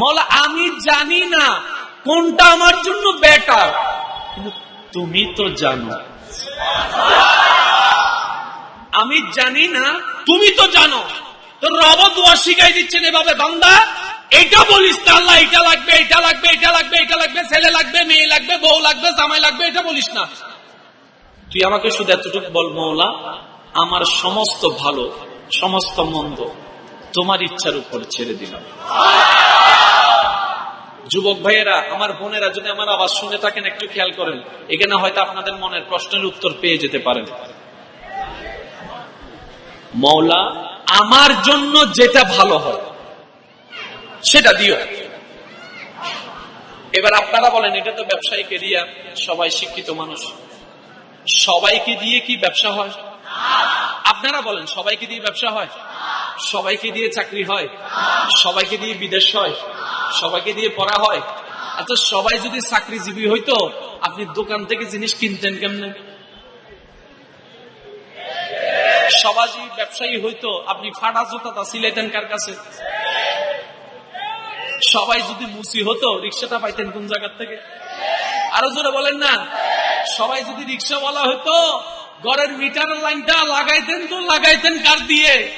মৌলা, আমি জানি না কোনটা আমার জন্য বেটার তুমি তো জানো। আমি জানি না, তুমি তো জানো। তো রব দোয়া শিখাই দিচ্ছেন এভাবে, বান্দা, এটা বলিস আল্লাহ, এটা লাগবে এটা লাগবে এটা লাগবে এটা লাগবে, ছেলে লাগবে, মেয়ে লাগবে, বউ লাগবে, জামাই লাগবে, এটা বলিস না। তুই আমাকে শুধু এতটুকু বল মৌলা, আমার সমস্ত ভালো, সমস্ত মন্দ তোমার ইচ্ছার উপর ছেড়ে দিলাম। যুবক ভাইয়েরা, আমার বোনেরা, যদি আমার আওয়াজ শুনে থাকেন, একটু খেয়াল করেন। এখানে হয়তো আপনাদের মনের প্রশ্নের উত্তর পেয়ে যেতে পারেন। মৌলা আমার জন্য যেটা ভালো হয়, সেটা দিও। এবার আপনারা বলেন, এটা তো ব্যবসায়ী এরিয়া, সবাই শিক্ষিত মানুষ। সবাইকে দিয়ে কি ব্যবসা হয়? আপনারা বলেন, সবাইকে দিয়ে ব্যবসা হয়? সবাইকে দিয়ে চাকরি হয়? সবাইকে দিয়ে বিদেশ হয়? সবাইকে দিয়ে পড়া হয়। আচ্ছা সবাই যদি চাকরিজীবী হইতো, আপনি দোকান থেকে জিনিস কিনতেন কেমনে? সবাই ব্যবসায়ী হইতো, আপনি ফাটা জুতাটা সিলাইতেন কার কাছে? সবাই যদি মুসি হতো, রিক্সাটা পাইতেন কোন জায়গার থেকে? আরও জোরে বলেন না। সবাই যদি রিক্সাওয়ালা হতো ঘরের মিটার লাইনটা লাগাইতেন তো লাগাইতেন কার দিয়ে?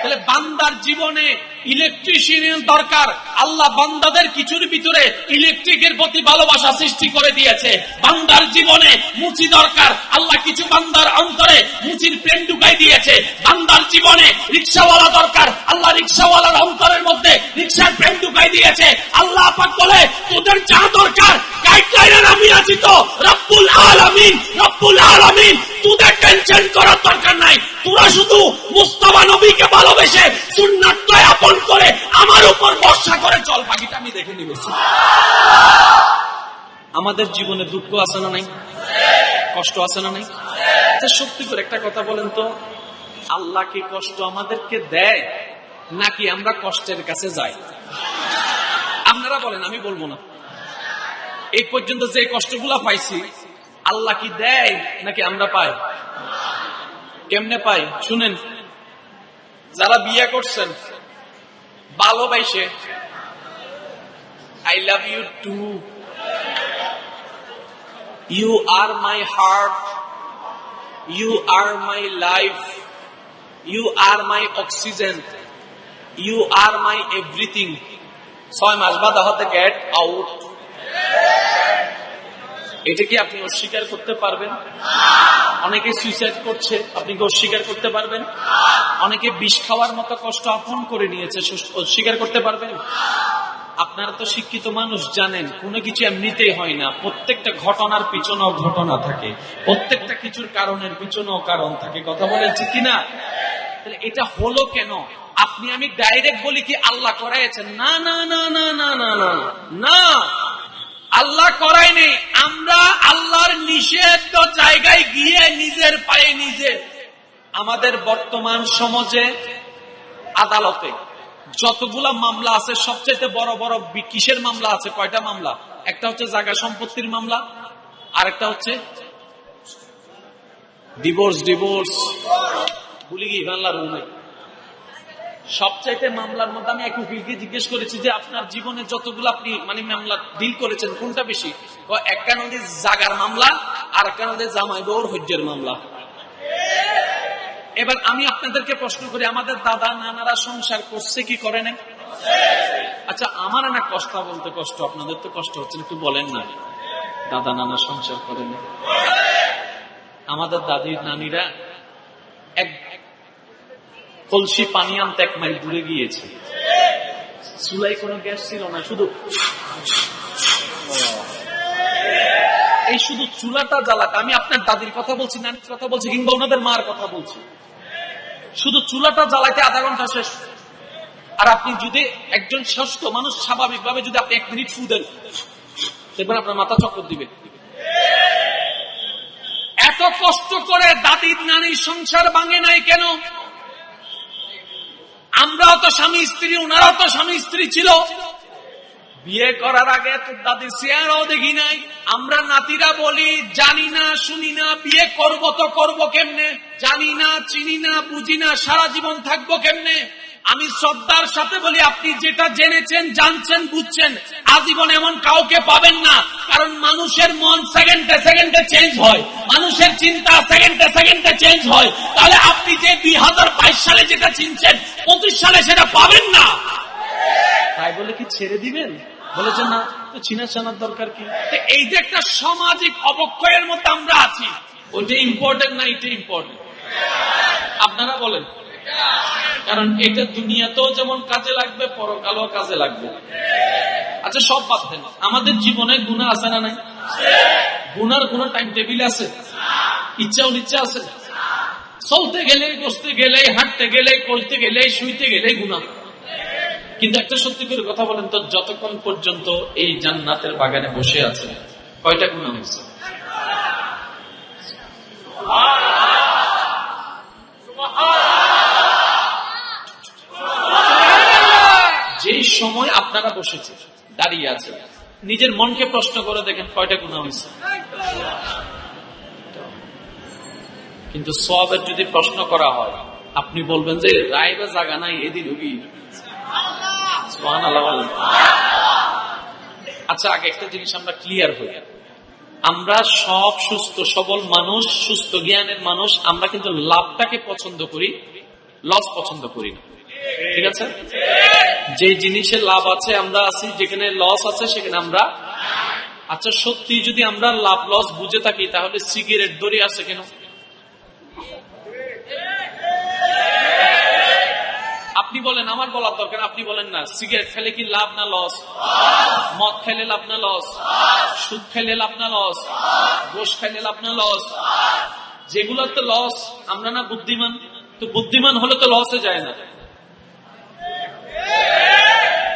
তাহলে বান্দার জীবনে ইলেকট্রিশিয়ান দরকার। আল্লাহ বান্দাদের কিছুর ভিতরে ইলেকট্রিকের প্রতি ভালোবাসা সৃষ্টি করে দিয়েছে। বান্দার জীবনে মুচি দরকার। আল্লাহ কিছু বান্দার অন্তরে মুচির প্রেম ঢুকাই দিয়েছে। বান্দার জীবনে রিক্সাওয়ালা দরকার। আল্লাহ রিক্সাওয়ালার অন্তরের মধ্যে রিক্সার প্রেম ঢুকাই দিয়েছে। আল্লাহ পাক বলে, তোদের যা দরকার গাইডলাইনের আমি আছি তো। রব্বুল আলামিন রব্বুল আলামিন টেনশন করার দরকার নাই। তোরা শুধু মুস্তাফা নবীকে ভালোবেসে আপন করে আমার উপর ভরসা করে চল। বাকিটা আমি দেখে আমাদের জীবনে দুঃখ আছে না নাই? কষ্ট আছে না নাই? আচ্ছা সত্যি করে একটা কথা বলেন তো। আল্লাহ কি কষ্ট আমাদেরকে দেয়, নাকি আমরা কষ্টের কাছে যাই? আপনারা বলেন, আমি বলব না। এই পর্যন্ত যে কষ্টগুলা পাইছি, আল্লাহ কি দেয়, নাকি আমরা পাই? কেমনে পাই? শুনেন, যারা বিয়ে করছেন ভালোবাসে I love you too you are my heart you are my life you are my oxygen you are my everything ছয় মাস বাদ হতে গেট আউট এটা কি আপনি অস্বীকার করতে পারবেন? অনেকে সুইসাইড করছে, আপনি কি অস্বীকার করতে পারবেন? অনেকে বিষ খাওয়ার মতো কষ্ট আপন করে নিয়েছে অস্বীকার করতে পারবেন? আপনারা তো শিক্ষিত মানুষ, জানেন, কোনো কিছু এমনিতেই হয় না। প্রত্যেকটা ঘটনার পিছনেও ঘটনা থাকে। প্রত্যেকটা কিছুর কারণের পিছনেও কারণ থাকে। কথা বলেছি কিনা? তাহলে এটা হলো কেন? আপনি, আমি ডাইরেক্ট বলি কি, আল্লাহ করাইছেন না না না না না না না না আল্লাহ করাই নেই আমরা আল্লাহর নিষেধ জায়গায় গিয়ে নিজের পায়ে নিজে। আমাদের বর্তমান সমাজে, আদালতে যতগুলা মামলা আছে সবচেয়ে বড় বড় কিসের মামলা আছে? কয়টা মামলা? একটা হচ্ছে জায়গা সম্পত্তির মামলা আর একটা হচ্ছে ডিভোর্স ডিভোর্স ভুলে গিয়ে বাংলার রুমে। সবচাইতে মামলার মধ্যে আমি এক উকিলকে জিজ্ঞেস করেছি যে আপনার জীবনে যতগুলো আপনি মানে মামলা ডিল করেছেন কোনটা বেশি? ও এক কারণে জাগার মামলা আর কারণে জামাই বউর হজ্জের মামলা। এবার আমি আপনাদেরকে প্রশ্ন করি আমাদের দাদা নানারা সংসার করছে কি করে নাই আচ্ছা আমার না কষ্ট বলতে কষ্ট আপনাদের তো কষ্ট হচ্ছে না, একটু বলেন না। দাদা নানা সংসার করে না। আমাদের দাদির নানিরা এক কলসি পানি আনতে এক মাইল দূরে গিয়েছে। চুলাই কোনো গ্যাস ছিল না, শুধু এই শুধু চুলাটা জ্বালাতে আমি আপনার দাদির কথা বলছি, নানির কথা বলছি, কিংবা ওনাদের মার কথা বলছি। শুধু চুলাটা জ্বালাইতে আধা ঘণ্টা শেষ। আর আপনি যদি একজন সুস্থ মানুষ, স্বাভাবিকভাবে যদি আপনি এক মিনিট ফু দেন, দেখবেন আপনার মাথা চক্কর দিবে। এত কষ্ট করে দাদির নানির সংসার ভাঙে নাই কেন? আমরাও তো স্বামী স্ত্রী, ওনারাও তো স্বামী স্ত্রী ছিল। বিয়ে করার আগে তোর দাদির চেয়ারও দেখি নাই। আমরা নাতিরা বলি, জানি না, শুনি না, বিয়ে করব তো করব কেমনে? জানি না, চিনি না, বুঝি না, সারা জীবন থাকব কেমনে? আমি শ্রদ্ধার সাথে বলি আপনি যেটা জেনেছেন জানছেন বুঝছেন আজীবন এমন কাউকে পাবেন না। কারণ মানুষের মন সেকেন্ডে সেকেন্ডে চেঞ্জ হয়। মানুষের চিন্তা সেকেন্ডে সেকেন্ডে চেঞ্জ হয়। তাহলে আপনি যে দুই হাজার বাইশ সালে যেটা চিনছেন পঁচিশ সালে সেটা পাবেন না। তাই বলে কি ছেড়ে দিবেন? বলেছেন না তো চিনা চানার দরকার কি? এই যে একটা সামাজিক অবক্ষয়ের মধ্যে আমরা আছি ওইটা ইম্পর্টেন্ট না এটা ইম্পর্টেন্ট আপনারা বলেন। কারণ এটা দুনিয়াতেও যেমন কাজে লাগবে, পরকালও কাজে লাগবে। আচ্ছা সব বাদ দেন। আমাদের জীবনে গুণা আছে না নাই? গুনার কোন টাইম টেবিল আছে? ইচ্ছা অনিচ্ছা আছে? চলতে গেলে বসতে গেলে হাঁটতে গেলে করতে গেলে শুইতে গেলে গুণা কিন্তু একটা সত্যি করে কথা বলেন তো, যতক্ষণ পর্যন্ত এই জান্নাতের বাগানে বসে আছে, কয়টা গুণা হয়েছে যেই সময় আপনারা বসেছে দাঁড়িয়ে আছে নিজের মনকে প্রশ্ন করে দেখেন কয়টা গুণা হয়েছে। কিন্তু সবের যদি প্রশ্ন করা হয়, আপনি বলবেন যে রায়বে জাগা নাই, এদিন আচ্ছা আগে একটা জিনিস আমরা ক্লিয়ার হই। আমরা সব সুস্থ, সবল মানুষ, সুস্থ জ্ঞানের মানুষ, আমরা কিন্তু লাভটাকে পছন্দ করি লস পছন্দ করি না। ঠিক আছে? যে জিনিসে লাভ আছে আমরা আছি, যেখানে লস আছে সেখানে আমরা আচ্ছা সত্যি যদি আমরা লাভ লস বুঝে থাকি, তাহলে সিগারেট দড়ি আছে কেন? আপনি বলেন, আমার বলার দরকার, আপনি বলেন না, সিগারেট খেলে কি লাভ না লস মদ খেলে লাভ না লস সুদ খেলে লাভ না লস গোস খেলে লাভ না লস যেগুলো তো লস আমরা না বুদ্ধিমান, তো বুদ্ধিমান হলে তো লসে যায় না।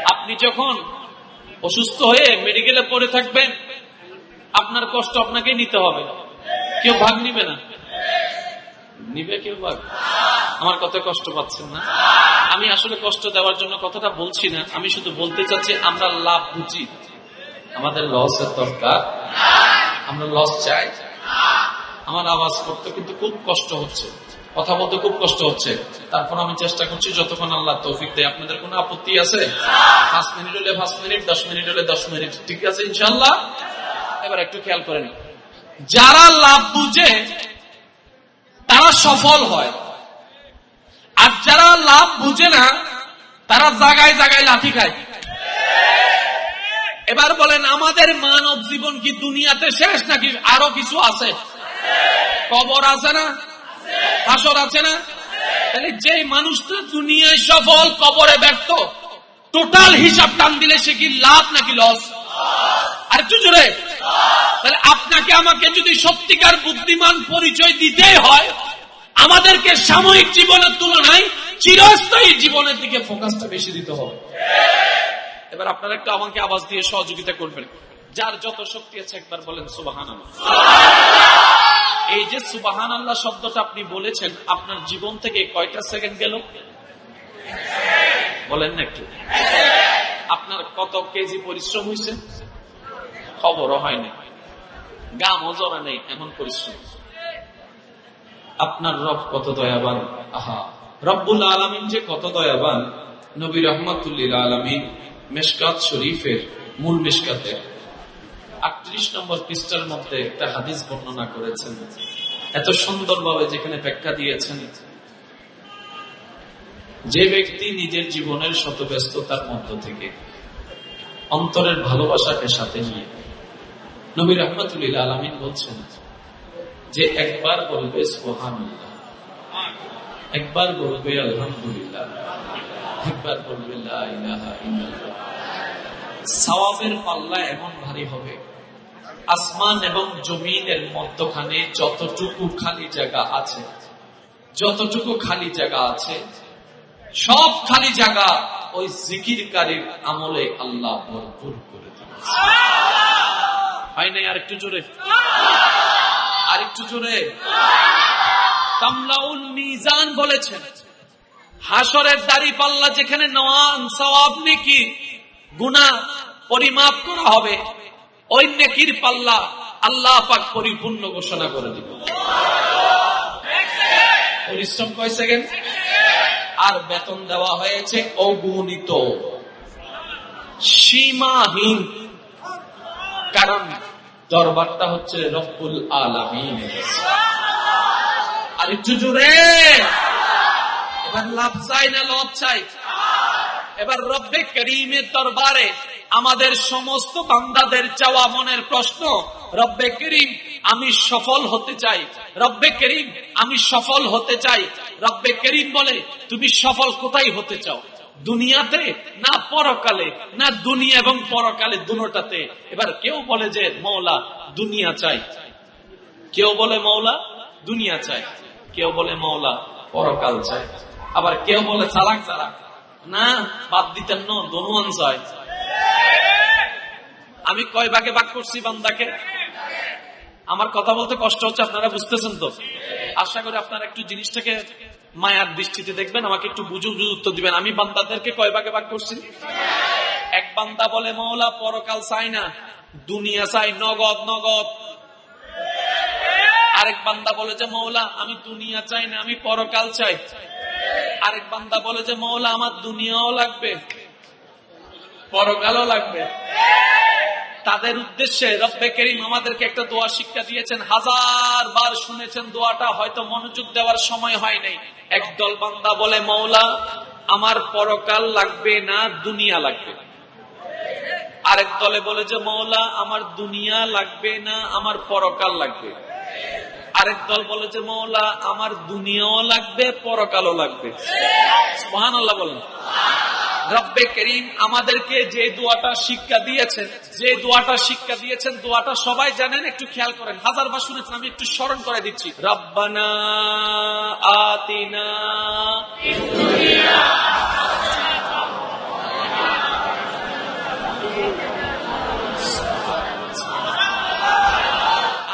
আপনি যখন অসুস্থ হয়ে মেডিকেলে পড়ে থাকবেন, আপনার কষ্ট আপনাকে নিতে হবে। কেউ ভাগ নিবে না। নিবে কেউ ভাগ? আমার কত কষ্ট পাচ্ছেন না? আমি আসলে কষ্ট দেওয়ার জন্য কথাটা বলছি না। আমি শুধু বলতে চাচ্ছি, আমরা লাভ বুঝি। আমাদের লসের দরকার। আমরা লস চাই। আমার আওয়াজ করতে কিন্তু খুব কষ্ট হচ্ছে। কথা বলতে খুব কষ্ট হচ্ছে। তারপর আমি চেষ্টা করছি, যতক্ষণ আল্লাহ তৌফিক দেয়। আপনাদের কোনো আপত্তি আছে? পাঁচ মিনিট হলে পাঁচ মিনিট, দশ মিনিট হলে দশ মিনিট। ঠিক আছে ইনশাল্লাহ এবার একটু খেয়াল করেন যারা লাভ বুঝে, তারা সফল হয়। আর যারা লাভ বুঝে না, তারা জায়গায় জায়গায় লাঠি খায়। এবার বলেন, আমাদের মানব জীবন কি দুনিয়াতে শেষ নাকি আরও কিছু আছে? কবর আছে না? হাসর আছে না? তাহলে যে মানুষটা দুনিয়ায় সফল, কবরে ব্যর্থ, টোটাল হিসাব টান দিলে সে কি লাভ নাকি লস? আর একটু জোরে। তাহলে আপনাকে আমাকে যদি সত্যিকার বুদ্ধিমান পরিচয় দিতে হয়, আমাদেরকে সাময়িক জীবনের তুলনায় চিরস্থায়ী জীবনের দিকে ফোকাসটা বেশি দিতে হবে। এবার আপনারা একটু আমাকে আওয়াজ দিয়ে সহযোগিতা করবেন। যার যত শক্তি আছে একবার বলেন সুবাহান এই যে সুবাহান আল্লাহ শব্দটা আপনি বলেছেন, আপনার জীবন থেকে কয়টা সেকেন্ড গেল? বলেন না একটু। আপনার কত কেজি পরিশ্রম হয়েছে খবরও হয়নি গামও জরা নেই, এমন পরিশ্রম। আপনার রব কত দয়াবান। আহা, রব্বুল আলমিন যে কত দয়াবান। নবী রহমতুল্লিল আলমিন, মেশকাত শরীফের মূল মেশকাতে আটত্রিশ নম্বর পৃষ্ঠার মধ্যে একটা হাদিস বর্ণনা করেছেন এত সুন্দরভাবে যেখানে ব্যাখ্যা দিয়েছেন, যে ব্যক্তি নিজের জীবনের শত ব্যস্ততার মধ্য থেকে অন্তরের ভালোবাসাকে সাথে নিয়ে, নবী রহমতুল্লিল আলমিন বলছেন যে একবার বলবে সোহান একবার বলবে আলহামদুলিল্লাহ, একবার বলবে। সওয়াবের পাল্লা এমন ভারী হবে আসমান এবং জমিনের মধ্যখানে যতটুকু খালি জায়গা আছে, যতটুকু খালি জায়গা আছে, সব খালি জায়গা ওই জিকিরকারীর আমলে আল্লাহ ভরপুর করে দিয়েছে। নাই আরেকটু জোরে? আরেকটু জোরে? কামলাউল মিজান বলেছেন হাসরের দাড়ি পাল্লা যেখানে নওয়ান সওয়াব নেকি, গুনাহ পরিমাপ করা হবে ওই নেকির পাল্লা আল্লাহ পাক পরিপূর্ণ ঘোষণা করে দিবে পরিশ্রম কয় সেকেন্ড আর বেতন দেওয়া হয়েছে অগণিত। সীমাহীন। কারণ দরবারটা হচ্ছে রব্বুল আলামিন। আর একটু জোরে। এবার লাভ চাই না লভ চাই? এবার রব্বে করিমের দরবারে আমাদের সমস্ত বান্দাদের চাওয়া মনের প্রশ্ন, রব্বে করিম, আমি সফল হতে চাই। রব্বে করিম, আমি সফল হতে চাই। রব্বে করিম বলে, তুমি সফল কোথায় হতে চাও? দুনিয়াতে না পরকালে, না দুনিয়া এবং পরকালে দুটাতে এবার কেউ বলে যে মৌলা দুনিয়া চাই। কেউ বলে মৌলা দুনিয়া চাই। কেউ বলে মৌলা পরকাল চাই। আবার কেউ বলে, চালাক চালাক। না, বাদ দিতেন ন দনুয়ান চাই। আমি কয় ভাগে ভাগ করছি বান্দাকে? আমার কথা বলতে কষ্ট হচ্ছে, আপনারা বুঝতেছেন তো? আশা করি আপনারা একটু জিনিসটাকে মায়ার দৃষ্টিতে দেখবেন, আমাকে একটু বুঝে বুঝে উত্তর দিবেন। আমি বান্দাদেরকে কয় ভাগে ভাগ করছি? এক বান্দা বলে, মৌলা, পরকাল চাই না, দুনিয়া চাই, নগদ নগদ। আরেক বান্দা বলে যে, মৌলা, আমি দুনিয়া চাই না, আমি পরকাল চাই। আরেক বান্দা বলে যে, মৌলা, আমার দুনিয়াও লাগবে, পরকালও লাগবে। তাদের উদ্দেশ্যে রব্বে করিম আমাদেরকে একটা দোয়া শিক্ষা দিয়েছেন। হাজার বার শুনেছেন দোয়াটা, হয়তো মনোযোগ দেওয়ার সময় হয় নাই। একদল বান্দা বলে, মৌলা, আমার পরকাল লাগবে না, দুনিয়া লাগবে। আরেক দলে বলে যে, মৌলা, আমার দুনিয়া লাগবে না, আমার পরকাল লাগবে। আরেক দল বলে যে, মৌলা, আমার দুনিয়াও লাগবে, পরকালও লাগবে। মহান আল্লাহ বলেন। রব্বে করিম আমাদেরকে যে দোয়াটা শিক্ষা দিয়েছেন, যে দোয়াটা শিক্ষা দিয়েছেন, দোয়াটা সবাই জানেন, একটু খেয়াল করেন। হাজার বার শুনেছেন, আমি একটু স্মরণ করে দিচ্ছি। রব্বানা আতিনা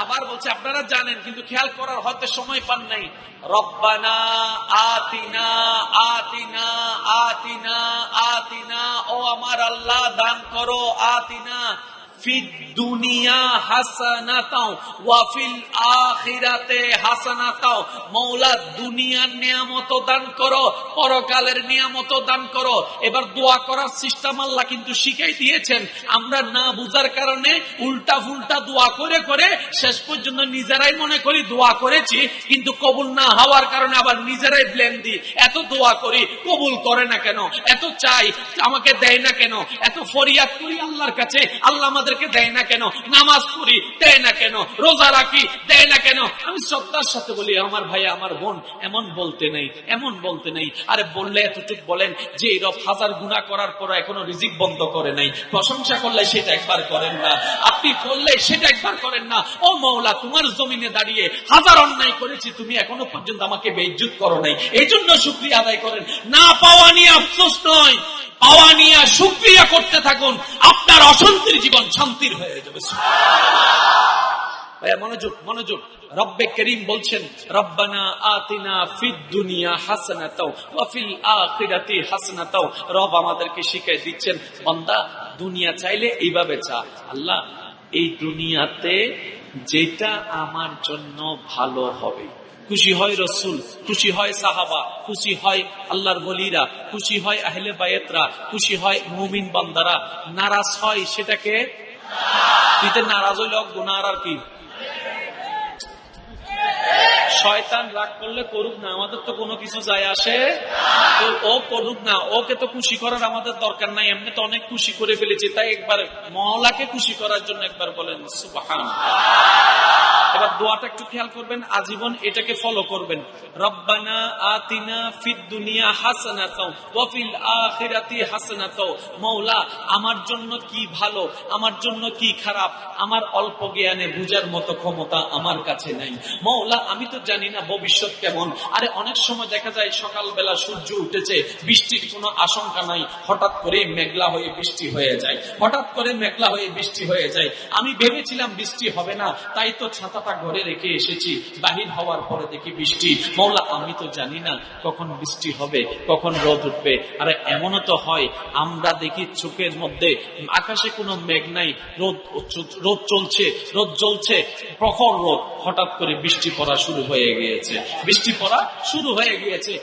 আবার বলছে আপনারা জানেন, কিন্তু খেয়াল করার হয়তো সময় পান নাই। রব্বানা আতিনা আতিনা আতিনা আতিনা, ও আমার আল্লাহ, দান করো, আতিনা। আমরা না বুঝার কারণে উল্টা ফুলটা দোয়া করে করে শেষ পর্যন্ত নিজেরাই মনে করি দোয়া করেছি, কিন্তু কবুল না হওয়ার কারণে আবার নিজেরাই ব্লেম দিই। এত দোয়া করি, কবুল করে না কেন? এত চাই, আমাকে দেয় না কেন? এত ফরিয়াদ করি আল্লাহর কাছে, আল্লাহ আমাদেরকে দেয় না কেন? নামাজ পড়ি, দেয় না কেন? রোজা রাখি, দেয় না কেন? আমি শ্রদ্ধার সাথে বলি, আমার ভাই, আমার বোন, এমন বলতে নেই, এমন বলতে নেই। আরে বললে এতটুকু বলেন যে রব হাজার গুণা করার পর এখনও রিজিক বন্ধ করে নাই। প্রশংসা করলে সেটা একবার করেন না। আপনি করলে সেটা একবার করেন না। ও মৌলা, তোমার জমিনে দাঁড়িয়ে হাজার অন্যায় করেছি, তুমি এখনও পর্যন্ত আমাকে বেইজ্জুত করো নাই। এই জন্য শুক্রিয়া আদায় করেন। না পাওয়া নিয়ে আফসোস নয়। পাওয়া নিয়ে শুক্রিয়া করতে থাকুন, আপনার অশান্তির জীবন শান্তির হয়ে যাবে। মনোযোগ মনোযোগ। রব্বে করিম বলছেন, রব্বানা আতিনা ফিদ দুনিয়া হাসানাতাও ওয়া ফিল আখিরাতি হাসানাতাও। রব আমাদেরকে শিখিয়ে দিচ্ছেন, বান্দা, দুনিয়া চাইলে এইভাবে চা। আল্লাহ, এই দুনিয়াতে যেটা আমার জন্য ভালো হবে। খুশি হয় রসুল, খুশি হয় সাহাবা, খুশি হয় আল্লাহর বলিরা খুশি হয় আহলে বায়েতরা খুশি হয় মুমিন বান্দারা। নারাজ হয় সেটাকে? নারাজ। হইল গুনার আর কি? শয়তান রাগ করলে করুক না, আমাদের তো কোনো কিছু যায় আসে তো ও করুক না, ওকে তো খুশি করার আমাদের দরকার নাই, এমনি তো অনেক খুশি করে ফেলেছি। তাই একবার মহলাকে খুশি করার জন্য একবার বলেন সুবাহান এবার দোয়াটা একটু খেয়াল করবেন, আজীবন এটাকে ফলো করবেন। রব্বানা আতিনা ফিদ দুনিয়া হাসানাতাও, ওয়া ফিল আখিরাতি হাসানাতাও। মৌলা আমার জন্য কি ভালো, আমার জন্য কি খারাপ, আমার অল্প জ্ঞানে বুঝার মতো ক্ষমতা আমার কাছে নাই। মৌলা আমি তো জানি না ভবিষ্যৎ কেমন। আরে অনেক সময় দেখা যায় সকালবেলা সূর্য উঠেছে, বৃষ্টির কোনো আশঙ্কা নাই, হঠাৎ করে মেঘলা হয়ে বৃষ্টি হয়ে যায়। হঠাৎ করে মেঘলা হয়ে বৃষ্টি হয়ে যায়। আমি ভেবেছিলাম বৃষ্টি হবে না, তাই তো ছাতাটা ঘরে রেখে এসেছি। বাহির হওয়ার পরে দেখি বৃষ্টি। মৌলা, আমি তো জানি না কখন বৃষ্টি হবে, কখন রোদ উঠবে। আরে এমনও তো হয়, আমরা দেখি চোখের মধ্যে আকাশে কোনো মেঘ নাই, রোদ রোদ চলছে, রোদ জ্বলছে, প্রখর রোদ। হঠাৎ করে বৃষ্টি পড়া শুরু হয়ে গিয়েছে। বৃষ্টি পড়া শুরু হয়ে গিয়েছে।